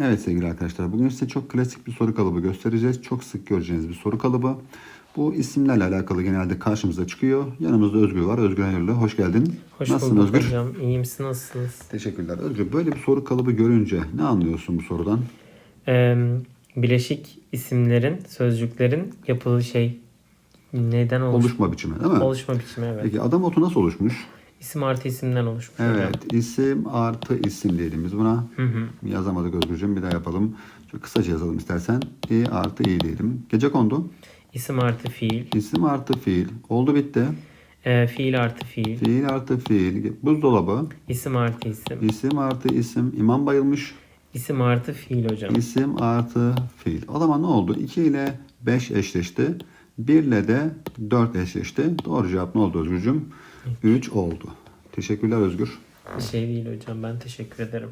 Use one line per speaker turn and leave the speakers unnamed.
Evet sevgili arkadaşlar bugün size çok klasik bir soru kalıbı göstereceğiz. Çok sık göreceğiniz bir soru kalıbı. Bu isimlerle alakalı genelde karşımıza çıkıyor. Yanımızda Özgür var. Özgür Hayırlı. Hoş geldin.
Hoş
Nasılsın
bulduk
Özgür?
hocam. İyi misin? Nasılsınız?
Teşekkürler. Özgür böyle bir soru kalıbı görünce ne anlıyorsun bu sorudan?
Ee, bileşik isimlerin, sözcüklerin yapılı şey neden oluş,
Oluşma biçimi değil mi?
oluşma biçimi evet.
Peki adam otu nasıl oluşmuş?
İsim artı isimden oluşmuş hocam.
Evet. isim artı isim diyelim biz buna.
Hı hı.
Yazamadık Özgürcüğüm. Bir daha yapalım. Çok kısaca yazalım istersen. İ artı i diyelim. Gece kondu.
İsim artı fiil,
İsim artı fiil. Oldu bitti.
ee, fiil artı fiil,
Fiil artı fiil. Buzdolabı.
isim artı isim,
İsim artı isim. İmam bayılmış.
isim artı fiil hocam.
İsim artı fiil. O zaman ne oldu? 2 ile 5 eşleşti. 1 ile de 4 eşleşti. Doğru cevap ne oldu Özgürcüğüm? 3 oldu. Teşekkürler Özgür.
Bir şey değil hocam. Ben teşekkür ederim.